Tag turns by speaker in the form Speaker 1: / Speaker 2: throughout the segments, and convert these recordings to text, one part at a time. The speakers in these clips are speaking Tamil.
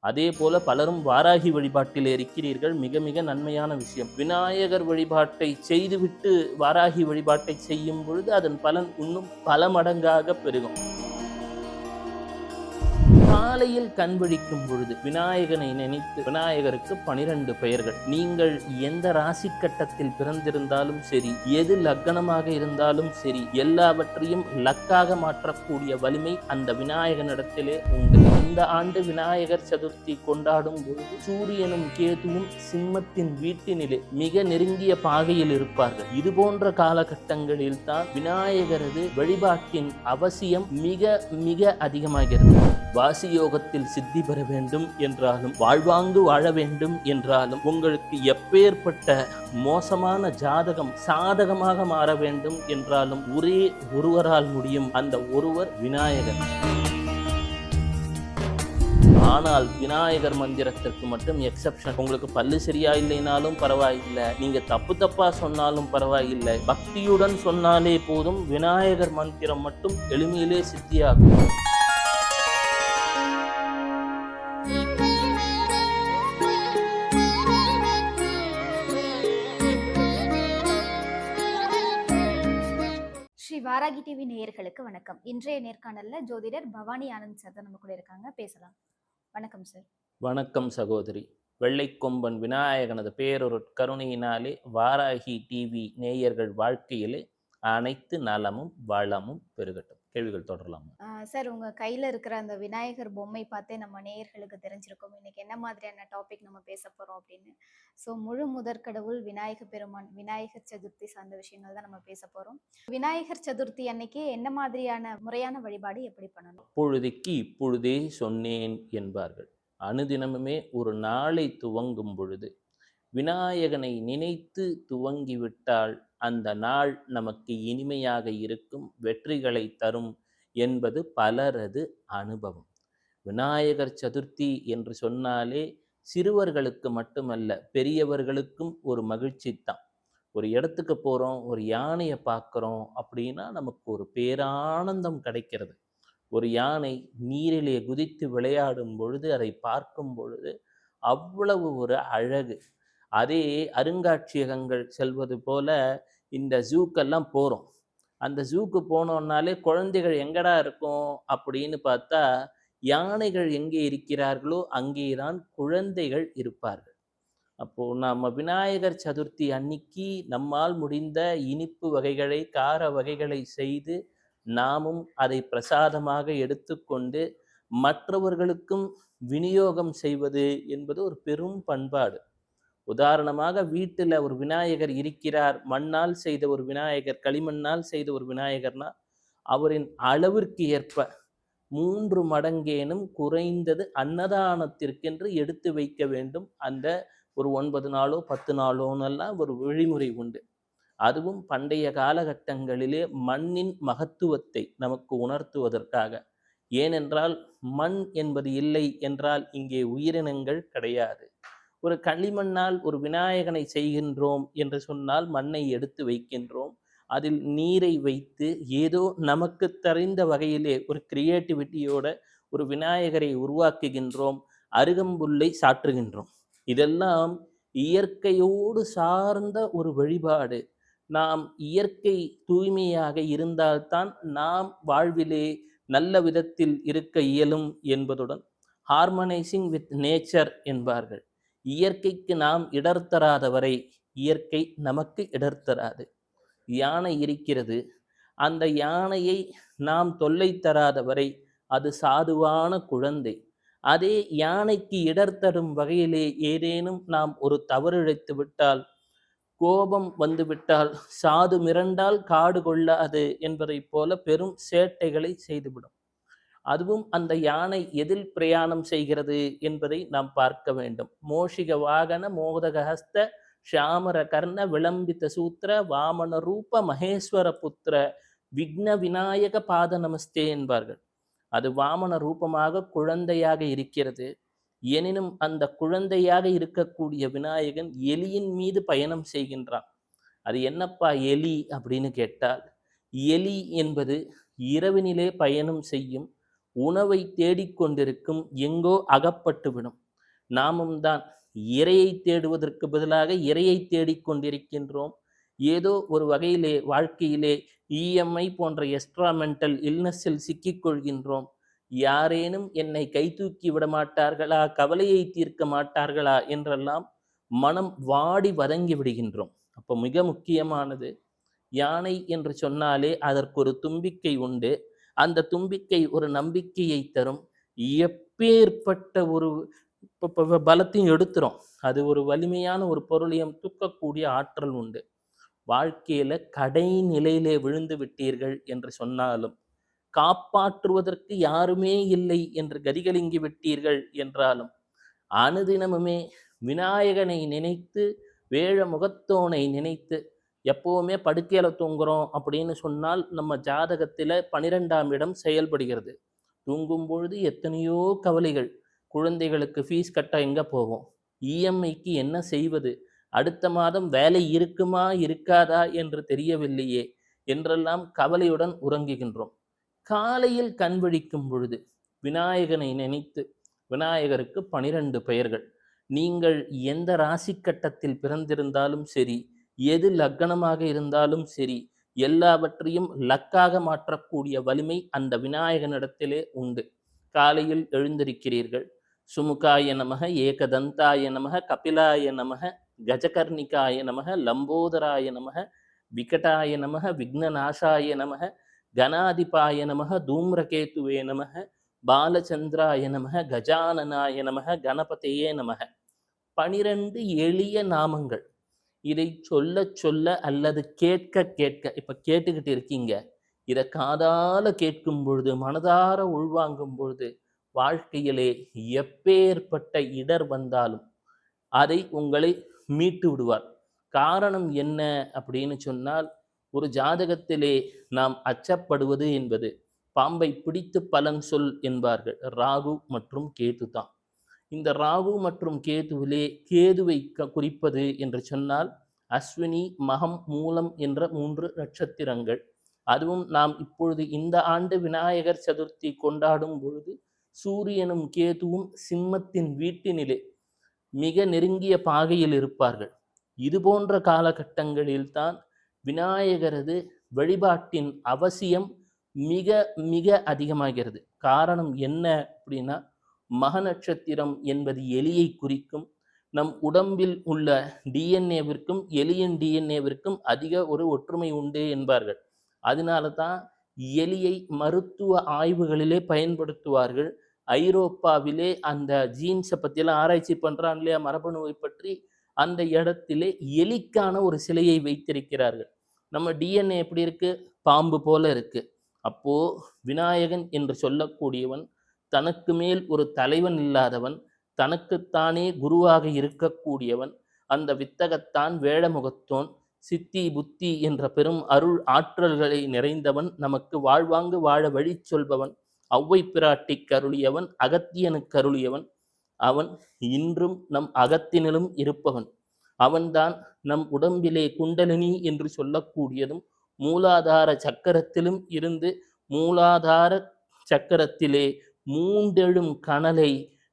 Speaker 1: அதே போல பலரும் வாராகி வழிபாட்டில் இருக்கிறீர்கள். மிக மிக நன்மையான விஷயம். விநாயகர் வழிபாட்டை செய்துவிட்டு வாராகி வழிபாட்டை செய்யும் பொழுது அதன் பலன் இன்னும் பல மடங்காக பெருகும். காலையில் கண் விழிக்கும் பொழுது விநாயகனை நினைத்து விநாயகருக்கு பனிரெண்டு பெயர்கள். நீங்கள் எந்த ராசி கட்டத்தில் பிறந்திருந்தாலும் சரி எது லக்கணமாக இருந்தாலும் சரி எல்லாவற்றையும் லக்காக மாற்றக்கூடிய வலிமை அந்த விநாயகனிடத்திலே உண்டு. இந்த ஆண்டு விநாயகர் சதுர்த்தி கொண்டாடும் பொழுது சூரியனும் கேதுவும் சிம்மத்தின் வீட்டினிலே மிக நெருங்கிய பாகையில் இருப்பார்கள். இது போன்ற காலகட்டங்களில் தான் விநாயகரது வழிபாட்டின் அவசியம் மிக மிக அதிகமாகிறது. வாசி யோகத்தில் சித்தி பெற வேண்டும் என்றாலும் வாழ்வாங்கு வாழ வேண்டும் என்றாலும் உங்களுக்கு எப்பேற்பட்ட மோசமான ஜாதகம் சாதகமாக மாற வேண்டும் என்றாலும் ஒரே ஒருவரால் முடியும் அந்த ஒருவர் விநாயகர் ஆனால் விநாயகர் மந்திரத்திற்கு மட்டும் எக்ஸப்ஷன் உங்களுக்கு பல்லு சரியா இல்லைனாலும் பரவாயில்லை. நீங்க தப்பு தப்பா சொன்னாலும் பரவாயில்லை. பக்தியுடன் சொன்னாலே போதும் விநாயகர் மந்திரம் மட்டும் எளிமையிலே சித்தியாகும்.
Speaker 2: ஸ்ரீ டிவி நேயர்களுக்கு வணக்கம். இன்றைய நேர்காணல்ல ஜோதிடர் பவானி ஆனந்த் சார் தான் நம்ம கூட இருக்காங்க. பேசலாம். வணக்கம் சார்
Speaker 1: வணக்கம் சகோதரி. வெள்ளைக்கொம்பன் விநாயகனது பேரொரு கருணையினாலே வாராகி டிவி நேயர்கள் வாழ்க்கையிலே அனைத்து நலமும் வளமும் பெருகட்டும். கேள்விகள் தொடரலாமா?
Speaker 2: சார் உங்க கையில இருக்கிற அந்த விநாயகர் பொம்மை பார்த்தே நம்ம நேயர்களுக்கு தெரிஞ்சிருக்கும். இன்னைக்கு என்ன மாதிரியான டாபிக் நம்ம பேச போறோம் அப்படின்னு. ஸோ முழு முதற்கடவுள் விநாயக பெருமான் விநாயகர் சதுர்த்தி சார்ந்த விஷயங்கள் தான் நம்ம பேச போறோம். விநாயகர் சதுர்த்தி அன்னைக்கு என்ன மாதிரியான முறையான வழிபாடு எப்படி பண்ணணும்?
Speaker 1: அப்பொழுதைக்கு இப்பொழுதே சொன்னேன் என்பார்கள். அனுதினமுமே ஒரு நாளை துவங்கும் பொழுது விநாயகனை நினைத்து துவங்கிவிட்டால் அந்த நாள் நமக்கு இனிமையாக இருக்கும் வெற்றிகளை தரும் என்பது பலரது அனுபவம். விநாயகர் சதுர்த்தி என்று சொன்னாலே சிறுவர்களுக்கு மட்டுமல்ல பெரியவர்களுக்கும் ஒரு மகிழ்ச்சி தான். ஒரு இடத்துக்கு போகிறோம் ஒரு யானையை பார்க்குறோம் அப்படின்னா நமக்கு ஒரு பேரானந்தம் கிடைக்கிறது. ஒரு யானை நீரிலே குதித்து விளையாடும் பொழுது அதை பார்க்கும் பொழுது அவ்வளவு ஒரு அழகு. அதே அருங்காட்சியகங்கள் செல்வது போல இந்த ஜூக்கெல்லாம் போகிறோம் அந்த ஜூக்கு போனோன்னாலே குழந்தைகள் எங்கடா இருக்கும் அப்படின்னு பார்த்தா யானைகள் எங்கே இருக்கிறார்களோ அங்கே தான் குழந்தைகள் இருப்பார்கள். அப்போ நம்ம விநாயகர் சதுர்த்தி அன்னைக்கு நம்மால் முடிந்த இனிப்பு வகைகளை கார வகைகளை செய்து நாமும் அதை பிரசாதமாக எடுத்துக்கொண்டு மற்றவர்களுக்கும் விநியோகம் செய்வது என்பது ஒரு பெரும் பண்பாடு. உதாரணமாக வீட்டில் ஒரு விநாயகர் இருக்கிறார் மண்ணால் செய்த ஒரு விநாயகர் களிமண்ணால் செய்த ஒரு விநாயகர்னா அவரின் அளவிற்கு ஏற்ப மூன்று மடங்கேனும் குறைந்தது அன்னதானத்திற்கென்று எடுத்து வைக்க வேண்டும். அந்த ஒரு ஒன்பது நாளோ பத்து நாளோன்னெல்லாம் ஒரு வழிமுறை உண்டு. அதுவும் பண்டைய காலகட்டங்களிலே மண்ணின் மகத்துவத்தை நமக்கு உணர்த்துவதற்காக. ஏனென்றால் மண் என்பது இல்லை என்றால் இங்கே உயிரினங்கள் கிடையாது. ஒரு களிமண்ணால் ஒரு விநாயகனை செய்கின்றோம் என்று சொன்னால் மண்ணை எடுத்து வைக்கின்றோம். அதில் நீரை வைத்து ஏதோ நமக்கு தெரிந்த வகையிலே ஒரு கிரியேட்டிவிட்டியோட ஒரு விநாயகரை உருவாக்குகின்றோம். அருகம்புல்லை சாற்றுகின்றோம். இதெல்லாம் இயற்கையோடு சார்ந்த ஒரு வழிபாடு. நாம் இயற்கை தூய்மையாக இருந்தால்தான் நாம் வாழ்விலே நல்ல விதத்தில் இருக்க இயலும் என்பதுடன். ஹார்மனைசிங் வித் நேச்சர் என்பார்கள். இயற்கைக்கு நாம் இடர் தராத வரை இயற்கை நமக்கு இடர் தராது. யானை இருக்கிறது அந்த யானையை நாம் தொல்லை தராத வரை அது சாதுவான குழந்தை. அதே யானைக்கு இடர் தரும் வகையிலே ஏதேனும் நாம் ஒரு தவறிழைத்து விட்டால் கோபம் வந்துவிட்டால் சாது மிரண்டால் காடு கொள்ளாது என்பதைப் போல பெரும் சேட்டைகளை செய்துவிடும். அதுவும் அந்த யானை எதில் பிரயாணம் செய்கிறது என்பதை நாம் பார்க்க வேண்டும். மோஷிக வாகன மோதகஹஸ்த ஷாமர கர்ண விளம்பித்த சூத்திர வாமன ரூப மகேஸ்வர புத்திர விக்ன விநாயக பாத நமஸ்தே என்பார்கள். அது வாமன ரூபமாக குழந்தையாக இருக்கிறது. எனினும் அந்த குழந்தையாக இருக்கக்கூடிய விநாயகன் எலியின் மீது பயணம் செய்கின்றான். அது என்னப்பா எலி அப்படின்னு கேட்டால் எலி என்பது இரவினிலே பயணம் செய்யும் உணவை தேடிக்கொண்டிருக்கும் எங்கோ அகப்பட்டுவிடும். நாமும் தான் இறையை தேடுவதற்கு பதிலாக இறையை தேடிக்கொண்டிருக்கின்றோம் ஏதோ ஒரு வகையிலே வாழ்க்கையிலே இஎம்ஐ போன்ற எக்ஸ்ட்ராமெண்டல் இல்னஸில் சிக்கிக்கொள்கின்றோம் யாரேனும் என்னை கை தூக்கி விட மாட்டார்களா கவலையை தீர்க்க மாட்டார்களா என்றெல்லாம் மனம் வாடி வதங்கி விடுகின்றோம். அப்போ மிக முக்கியமானது யானை என்று சொன்னாலே அதற்கு ஒரு தும்பிக்கை உண்டு. அந்த தும்பிக்கை ஒரு நம்பிக்கையை தரும். எப்பேற்பட்ட ஒரு பலத்தையும் எடுத்துரும். அது ஒரு வலிமையான ஒரு பொருளையும் தூக்கக்கூடிய ஆற்றல் உண்டு. வாழ்க்கையில கடைநிலையிலே விழுந்து விட்டீர்கள் என்று சொன்னாலும் காப்பாற்றுவதற்கு யாருமே இல்லை என்று கதிகலிங்கி விட்டீர்கள் என்றாலும் அனுதினமுமே விநாயகனை நினைத்து வேழ முகத்தோனை நினைத்து எப்போவுமே படுக்கையில் தூங்குறோம் அப்படின்னு சொன்னால் நம்ம ஜாதகத்தில் பனிரெண்டாம் இடம் செயல்படுகிறது. தூங்கும் பொழுது எத்தனையோ கவலைகள். குழந்தைகளுக்கு ஃபீஸ் கட்ட எங்கே போகும்? இஎம்ஐக்கு என்ன செய்வது? அடுத்த மாதம் வேலை இருக்குமா இருக்காதா என்று தெரியவில்லையே என்றெல்லாம் கவலையுடன் உறங்குகின்றோம். காலையில் கண் விழிக்கும் பொழுது விநாயகனை நினைத்து விநாயகருக்கு பனிரெண்டு பெயர்கள். நீங்கள் எந்த ராசி கட்டத்தில் பிறந்திருந்தாலும் சரி எது லக்கணமாக இருந்தாலும் சரி எல்லாவற்றையும் லக்காக மாற்றக்கூடிய வலிமை அந்த விநாயகனிடத்திலே உண்டு. காலையில் எழுந்திருக்கிறீர்கள். சுமுகாய நமக ஏகதந்தாய நமக கபிலாய நமக கஜகர்ணிகாய நமக லம்போதராய நமக விகடாய நமக விக்னநாசாய நமக கணாதிபாய நமக தூம்ரகேத்துவே நமக பாலச்சந்திராய நமக கஜானனாய நமக கணபதியே நமக. பனிரெண்டு எளிய நாமங்கள். இதை சொல்ல சொல்ல அல்லது கேட்க கேட்க இப்போ கேட்டுக்கிட்டு இருக்கீங்க. இதை காதால கேட்கும் பொழுது மனதார உள்வாங்கும் பொழுது வாழ்க்கையிலே எப்பேற்பட்ட இடர் வந்தாலும் அதை உங்களை மீட்டு விடுவார். காரணம் என்ன அப்படின்னு சொன்னால் ஒரு ஜாதகத்திலே நாம் அச்சப்படுவது என்பது பாம்பை பிடித்து பலன் சொல் என்பார்கள். ராகு மற்றும் கேது தான். இந்த ராகு மற்றும் கேதுவிலே கேதுவை க- குறிப்பது என்று சொன்னால் அஸ்வினி மகம் மூலம் என்ற மூன்று நட்சத்திரங்கள். அதுவும் நாம் இப்பொழுது இந்த ஆண்டு விநாயகர் சதுர்த்தி கொண்டாடும் பொழுது சூரியனும் கேதுவும் சிம்மத்தின் வீட்டினிலே மிக நெருங்கிய பாகையில் இருப்பார்கள். இது போன்ற காலகட்டங்களில்தான் விநாயகரது வழிபாட்டின் அவசியம் மிக மிக அதிகமாகிறது. காரணம் என்ன அப்படின்னா மக நட்சத்திரம் என்பது எலியை குறிக்கும். நம் உடம்பில் உள்ள டிஎன்ஏவிற்கும் எலியின் டிஎன்ஏவிற்கும் அதிக ஒரு ஒற்றுமை உண்டு என்பார்கள். அதனால தான் எலியை மருத்துவ ஆய்வுகளிலே பயன்படுத்துவார்கள். ஐரோப்பாவிலே அந்த ஜீன்ஸை பற்றியெல்லாம் ஆராய்ச்சி பண்ணுறான் இல்லையா? மரபணுவை பற்றி அந்த இடத்திலே எலிக்கான ஒரு சிலையை வைத்திருக்கிறார்கள். நம்ம டிஎன்ஏ எப்படி இருக்கு? பாம்பு போல இருக்கு. அப்போ விநாயகன் என்று சொல்லக்கூடியவன் தனக்கு மேல் ஒரு தலைவன் இல்லாதவன் தனக்குத்தானே குருவாக இருக்கக்கூடியவன் அந்த வித்தகத்தான் வேழமுகத்தோன் சித்தி புத்தி என்ற பெரும் அருள் ஆற்றல்களை நிறைந்தவன் நமக்கு வாழ்வாங்கு வாழ வழி சொல்பவன் ஒளவை பிராட்டி கருளியவன் அகத்தியனுக்கு அருளியவன் அவன் இன்றும் நம் அகத்தினிலும் இருப்பவன். அவன்தான் நம் உடம்பிலே குண்டலினி என்று சொல்லக்கூடியதும் மூலாதார சக்கரத்திலும் இருந்து மூலாதார சக்கரத்திலே மூண்டெழும் கனலை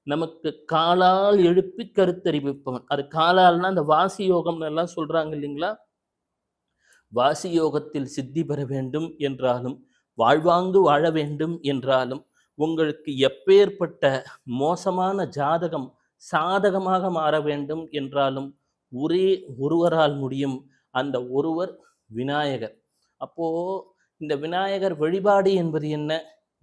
Speaker 1: நமக்கு காலால் எழுப்பி கருத்தறிவிப்பவன். அது காலால்னா அந்த வாசி யோகம்னு எல்லாம் சொல்றாங்க இல்லைங்களா? வாசி யோகத்தில் சித்தி பெற வேண்டும் என்றாலும் வாழ்வாங்கு வாழ வேண்டும் என்றாலும் உங்களுக்கு எப்பேற்பட்ட மோசமான ஜாதகம் சாதகமாக மாற வேண்டும் என்றாலும் ஒரே ஒருவரால் முடியும் அந்த ஒருவர் விநாயகர். அப்போ இந்த விநாயகர் வழிபாடு என்பது என்ன?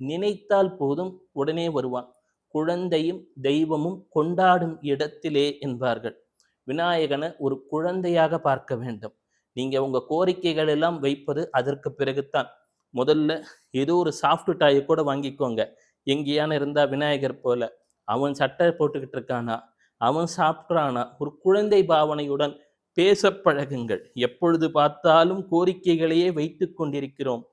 Speaker 1: நினைத்தால் போதும் உடனே வருவான். குழந்தையும் தெய்வமும் கொண்டாடும் இடத்திலே என்பார்கள். விநாயகனை ஒரு குழந்தையாக பார்க்க வேண்டும். நீங்க உங்க கோரிக்கைகள் எல்லாம் வைப்பது அதற்கு பிறகுதான் முதல்ல ஏதோ ஒரு சாஃப்ட் டாயை கூட வாங்கிக்கோங்க. எங்கேயான இருந்தா விநாயகர் போல. அவன் சட்டை போட்டுக்கிட்டு இருக்கானா? அவன் சாப்பிட்றானா? ஒரு குழந்தை பாவனையுடன் பேச பழகுங்கள். எப்பொழுது பார்த்தாலும் கோரிக்கைகளையே வைத்து கொண்டிருக்கிறோம்.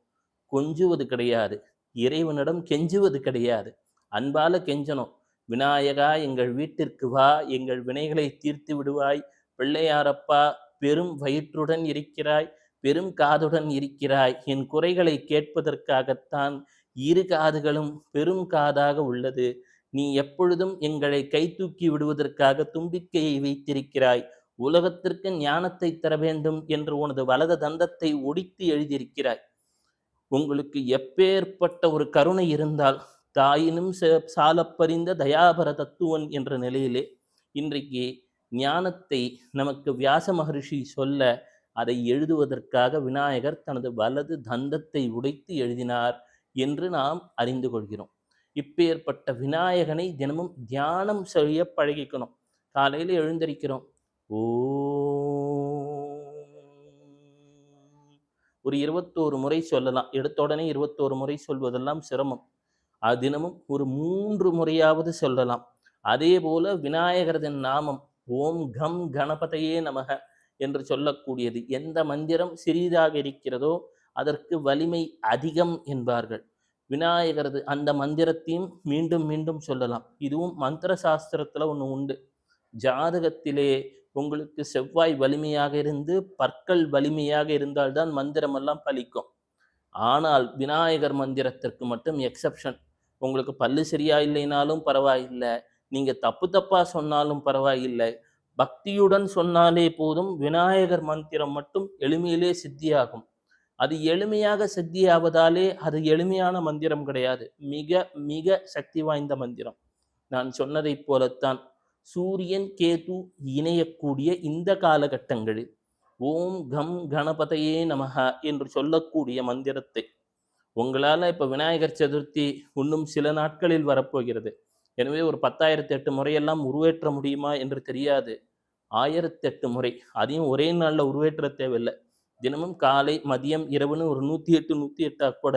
Speaker 1: கொஞ்சுவது கிடையாது. இறைவனிடம் கெஞ்சுவது கிடையாது. அன்பால கெஞ்சணும். விநாயகா எங்கள் வீட்டிற்கு வா. எங்கள் வினைகளை தீர்த்து விடுவாய். பிள்ளையாரப்பா பெரும் வயிற்றுடன் இருக்கிறாய். பெரும் காதுடன் இருக்கிறாய். என் குறைகளை கேட்பதற்காகத்தான் இரு காதுகளும் பெரும் காதாக உள்ளது. நீ எப்பொழுதும் எங்களை கை தூக்கி விடுவதற்காக தும்பிக்கையை வைத்திருக்கிறாய். உலகத்திற்கு ஞானத்தை தர வேண்டும் என்று உனது வலது தந்தத்தை ஒடித்து எழுதியிருக்கிறாய். உங்களுக்கு எப்பேற்பட்ட ஒரு கருணை இருந்தால் தாயினும் ச- சாலப்பறிந்த தயாபர தத்துவன் என்ற நிலையிலே இன்றைக்கு ஞானத்தை நமக்கு வியாச மகரிஷி சொல்ல அதை எழுதுவதற்காக விநாயகர் தனது வலது தந்தத்தை உடைத்து எழுதினார் என்று நாம் அறிந்து கொள்கிறோம். இப்பேற்பட்ட விநாயகனை தினமும் தியானம் செய்ய பழகிக்கணும். காலையில் எழுந்திருக்கிறோம். ஓ ஒரு இருபத்தோரு முறை சொல்லலாம். எடுத்த உடனே இருபத்தோரு முறை சொல்வதெல்லாம் சிரமம். அது தினமும் ஒரு மூன்று முறையாவது சொல்லலாம். அதே போல விநாயகரதன் நாமம் ஓம் கம் கணபதையே நமக என்று சொல்லக்கூடியது எந்த மந்திரம் சிறிதாக இருக்கிறதோ அதற்கு வலிமை அதிகம் என்பார்கள். விநாயகரது அந்த மந்திரத்தையும் மீண்டும் மீண்டும் சொல்லலாம். இதுவும் மந்திர சாஸ்திரத்துல ஒன்று உண்டு. ஜாதகத்திலே உங்களுக்கு செவ்வாய் வலிமையாக இருந்து பற்கள் வலிமையாக இருந்தால்தான் மந்திரமெல்லாம் பலிக்கும். ஆனால் விநாயகர் மந்திரத்திற்கு மட்டும் எக்ஸப்ஷன் உங்களுக்கு பல்லு சரியா இல்லைனாலும் பரவாயில்லை. நீங்கள் தப்பு தப்பாக சொன்னாலும் பரவாயில்லை. பக்தியுடன் சொன்னாலே போதும் விநாயகர் மந்திரம் மட்டும் எளிமையிலே சித்தியாகும். அது எளிமையாக சித்தியாவதாலே அது எளிமையான மந்திரம் கிடையாது. மிக மிக சக்தி வாய்ந்த மந்திரம். நான் சொன்னதைப் போலத்தான். சூரியன் கேது இணையக்கூடிய இந்த காலகட்டங்களில் ஓம் கம் கணபதையே நமக என்று சொல்லக்கூடிய மந்திரத்தை உங்களால் இப்போ விநாயகர் சதுர்த்தி இன்னும் சில நாட்களில் வரப்போகிறது. எனவே ஒரு பத்தாயிரத்தி எட்டு முறையெல்லாம் உருவேற்ற முடியுமா என்று தெரியாது. ஆயிரத்தெட்டு முறை. அதையும் ஒரே நாளில் உருவேற்ற தேவையில்லை. தினமும் காலை மதியம் இரவுன்னு ஒரு நூற்றி எட்டு நூற்றி எட்டா கூட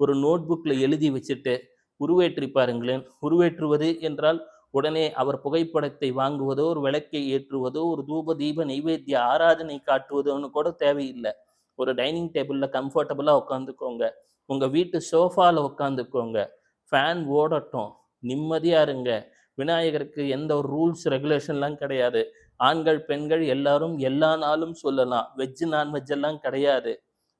Speaker 1: ஒரு நோட் புக்கில் எழுதி வச்சுட்டு உருவேற்றி பாருங்களேன். உருவேற்றுவது என்றால் உடனே அவர் புகைப்படத்தை வாங்குவதோ ஒரு விளக்கை ஏற்றுவதோ ஒரு தூப தீப நைவேத்திய ஆராதனை காட்டுவதோன்னு கூட தேவையில்லை. ஒரு டைனிங் டேபிளில் கம்ஃபர்டபுளாக உட்காந்துக்கோங்க உங்கள் வீட்டு சோஃபாவில் உட்காந்துக்கோங்க ஃபேன் ஓடட்டும். நிம்மதியாக இருங்க. விநாயகருக்கு எந்த ஒரு ரூல்ஸ் ரெகுலேஷன்லாம் கிடையாது. ஆண்கள் பெண்கள் எல்லாரும் எல்லா நாளும் சொல்லலாம். வெஜ் நான்வெஜ் எல்லாம் கிடையாது.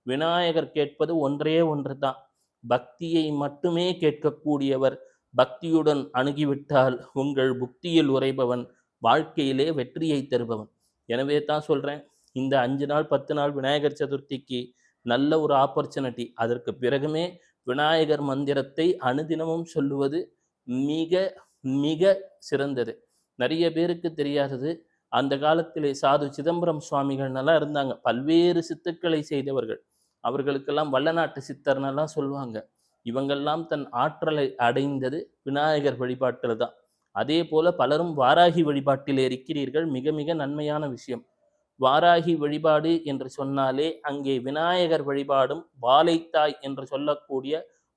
Speaker 1: விநாயகர் கேட்பது ஒன்றே ஒன்று தான் பக்தியை மட்டுமே கேட்கக்கூடியவர். பக்தியுடன் அணுகிவிட்டால் உங்கள் புக்தியில் உரைபவன் வாழ்க்கையிலே வெற்றியை தருபவன். எனவே தான் சொல்கிறேன் இந்த அஞ்சு நாள் பத்து நாள் விநாயகர் சதுர்த்திக்கு நல்ல ஒரு ஆப்பர்ச்சுனிட்டி அதற்கு பிறகுமே விநாயகர் மந்திரத்தை அனுதினமும் சொல்லுவது மிக மிக சிறந்தது. நிறைய பேருக்கு தெரியாதது அந்த காலத்திலே சாது சிதம்பரம் சுவாமிகள் நல்லா இருந்தாங்க. பல்வேறு சித்துக்களை செய்தவர்கள். அவர்களுக்கெல்லாம் வல்லநாட்டு சித்தர்னெல்லாம் சொல்லுவாங்க. இவங்கெல்லாம் தன் ஆற்றலை அடைந்தது விநாயகர் வழிபாட்டில் தான். அதே போல பலரும் வாராகி வழிபாட்டில் இருக்கிறீர்கள். மிக மிக நன்மையான விஷயம். வாராகி வழிபாடு என்று சொன்னாலே அங்கே விநாயகர் வழிபாடும் வாழைத்தாய் என்று சொல்லக்கூடிய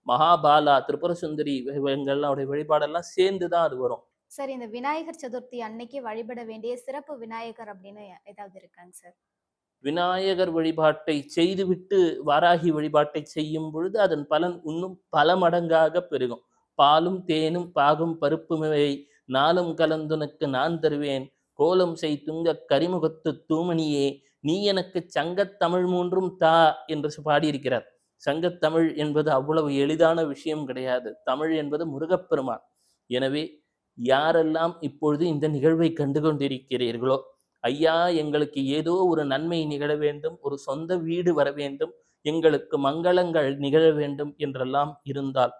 Speaker 1: மகாபாலா திரிபுர சுந்தரி இவங்களுடைய வழிபாடெல்லாம் சேர்ந்து தான் அது வரும்.
Speaker 2: சார் இந்த விநாயகர் சதுர்த்தி அன்னைக்கு வழிபட வேண்டிய சிறப்பு விநாயகர் அப்படின்னு ஏதாவது இருக்காங்க சார்?
Speaker 1: விநாயகர் வழிபாட்டை செய்துவிட்டு வாராகி வழிபாட்டை செய்யும் பொழுது அதன் பலன் இன்னும் பல மடங்காக பெருகும். பாலும் தேனும் பாகும் பருப்புமை நாளும் கலந்துனக்கு நான் தருவேன். கோலம் செய் துங்க கரிமுகத்து தூமணியே நீ எனக்கு சங்கத்தமிழ் மூன்றும் தா என்று பாடியிருக்கிறார். சங்கத்தமிழ் என்பது அவ்வளவு எளிதான விஷயம் கிடையாது. தமிழ் என்பது முருகப்பெருமான். எனவே யாரெல்லாம் இப்பொழுது இந்த நிகழ்வை கண்டு கொண்டிருக்கிறீர்களோ ஐயா எங்களுக்கு ஏதோ ஒரு நன்மை நிகழ வேண்டும் ஒரு சொந்த வீடு வர வேண்டும் எங்களுக்கு மங்களங்கள் நிகழ வேண்டும் என்றெல்லாம் இருந்தால்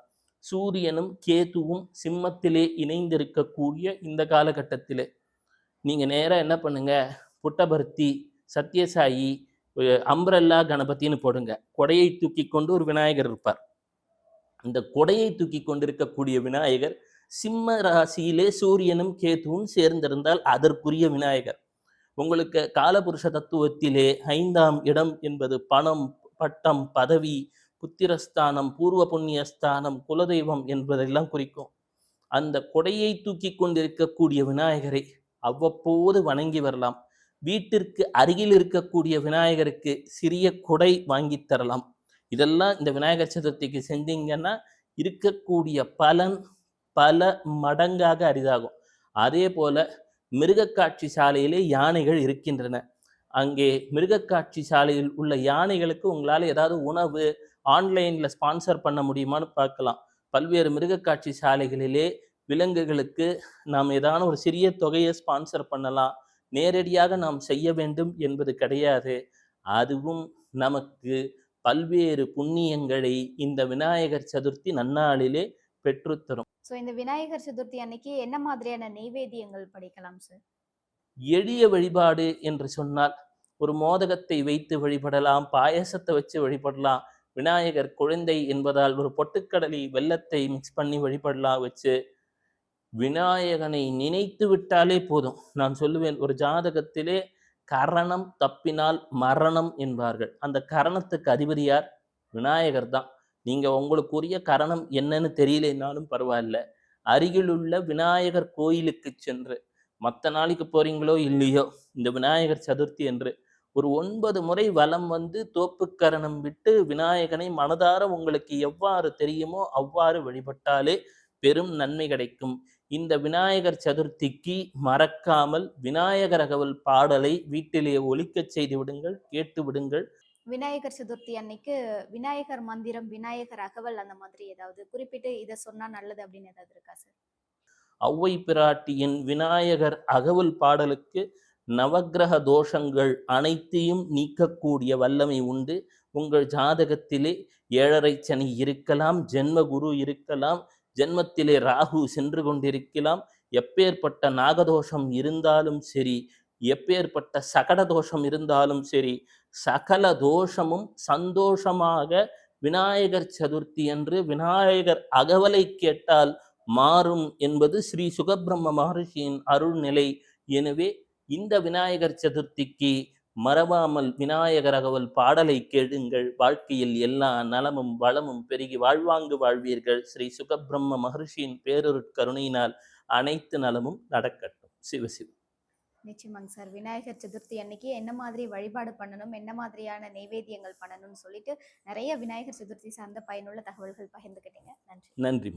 Speaker 1: சூரியனும் கேதுவும் சிம்மத்திலே இணைந்திருக்கக்கூடிய இந்த காலகட்டத்திலே. நீங்கள் நேராக என்ன பண்ணுங்க? புட்டபர்த்தி சத்யசாயி அம்ரல்லா அம்ப்ரெல்லா கணபதின்னு போடுங்க. கொடையை தூக்கி கொண்டு ஒரு விநாயகர் இருப்பார். இந்த கொடையை தூக்கி கொண்டிருக்கக்கூடிய விநாயகர் சிம்ம ராசியிலே சூரியனும் கேதுவும் சேர்ந்திருந்தால் அதற்குரிய விநாயகர். உங்களுக்கு காலபுருஷ தத்துவத்திலே ஐந்தாம் இடம் என்பது பணம் பட்டம் பதவி புத்திரஸ்தானம் பூர்வ புண்ணியஸ்தானம் குலதெய்வம் என்பதெல்லாம் குறிக்கும். அந்த கொடையை தூக்கி கொண்டிருக்கக்கூடிய விநாயகரை அவ்வப்போது வணங்கி வரலாம். வீட்டிற்கு அருகில் இருக்கக்கூடிய விநாயகருக்கு சிறிய கொடை வாங்கி தரலாம். இதெல்லாம் இந்த விநாயகர் சதுர்த்திக்கு செஞ்சீங்கன்னா இருக்கக்கூடிய பலன் பல மடங்காக அரிதாகும். அதே போல மிருகக்காட்சி சாலையிலே யானைகள் இருக்கின்றன. அங்கே மிருகக்காட்சி சாலையில் உள்ள யானைகளுக்கு உங்களால் ஏதாவது உணவு ஆன்லைனில் ஸ்பான்சர் பண்ண முடியுமான்னு பார்க்கலாம். பல்வேறு மிருகக்காட்சி சாலைகளிலே விலங்குகளுக்கு நாம் ஏதான ஒரு சிறிய தொகையை ஸ்பான்சர் பண்ணலாம். நேரடியாக நாம் செய்ய வேண்டும் என்பது கிடையாது. அதுவும் நமக்கு பல்வேறு புண்ணியங்களை இந்த விநாயகர் சதுர்த்தி நன்னாளிலே பெற்றுத்தரும்.
Speaker 2: ஸோ இந்த விநாயகர் சதுர்த்தி அன்னைக்கு என்ன மாதிரியான நெய்வேதியங்கள் படைக்கலாம் சார்
Speaker 1: எளிய வழிபாடு என்று சொன்னால் ஒரு மோதகத்தை வைத்து வழிபடலாம் பாயசத்தை வச்சு வழிபடலாம் விநாயகர் குழந்தை என்பதால் ஒரு பொட்டுக்கடலை வெள்ளத்தை மிக்ஸ் பண்ணி வழிபடலாம் வச்சு விநாயகனை நினைத்து விட்டாலே போதும். நான் சொல்லுவேன் ஒரு ஜாதகத்திலே கரணம் தப்பினால் மரணம் என்பார்கள். அந்த கரணத்துக்கு அதிபதியார் விநாயகர் தான். நீங்கள் உங்களுக்குரிய கரணம் என்னன்னு தெரியலனாலும் பரவாயில்ல. அருகிலுள்ள விநாயகர் கோயிலுக்கு சென்று மற்ற நாளைக்கு போறீங்களோ இல்லையோ இந்த விநாயகர் சதுர்த்தி என்று ஒரு ஒன்பது முறை வலம் வந்து தோப்புக்கரணம் விட்டு விநாயகனை மனதார உங்களுக்கு எவ்வாறு தெரியுமோ அவ்வாறு வழிபட்டாலே பெரும் நன்மை கிடைக்கும். இந்த விநாயகர் சதுர்த்திக்கு மறக்காமல் விநாயகரகவல் பாடலை வீட்டிலே ஒழிக்கச் செய்து விடுங்கள் கேட்டு விடுங்கள்.
Speaker 2: விநாயகர் சதுர்த்தி அன்னைக்கு விநாயகர் மந்திரம் விநாயகர் அகவல் அந்த மாதிரி ஏதாவது குறிப்பிட்டு இதை சொன்னா நல்லது அப்படின்னு ஏதாவது இருக்கா சார்
Speaker 1: ஔவை பிராட்டியின் விநாயகர் அகவல் பாடலுக்கு நவக்கிரக தோஷங்கள் அனைத்தையும் நீக்கக்கூடிய வல்லமை உண்டு. உங்கள் ஜாதகத்திலே ஏழரை சனி இருக்கலாம் ஜென்ம குரு இருக்கலாம் ஜென்மத்திலே ராகு சென்று கொண்டிருக்கலாம். எப்பேற்பட்ட நாகதோஷம் இருந்தாலும் சரி எப்பேற்பட்ட சகட தோஷம் இருந்தாலும் சரி சகல தோஷமும் சந்தோஷமாக விநாயகர் சதுர்த்தி என்று விநாயகர் அகவலை கேட்டால் மாறும் என்பது ஸ்ரீ சுகபிரம்ம மகர்ஷியின் அருள்நிலை. எனவே இந்த விநாயகர் சதுர்த்திக்கு மறவாமல் விநாயகர் அகவல் பாடலை கேளுங்கள். வாழ்க்கையில் எல்லா நலமும் வளமும் பெருகி வாழ்வாங்கு வாழ்வீர்கள். ஸ்ரீ சுகபிரம்ம மகர்ஷியின் பேரொருட்கருணையினால் அனைத்து நலமும் நடக்கட்டும். சிவசிவம்
Speaker 2: நிச்சயமாங்க சார். விநாயகர் சதுர்த்தி அன்னைக்கு என்ன மாதிரி வழிபாடு பண்ணணும் என்ன மாதிரியான நைவேத்தியங்கள் பண்ணணும்னு சொல்லிட்டு நிறைய விநாயகர் சதுர்த்தி சார்ந்த பயனுள்ள தகவல்கள் பகிர்ந்துக்கிட்டீங்க. நன்றி.
Speaker 1: நன்றி.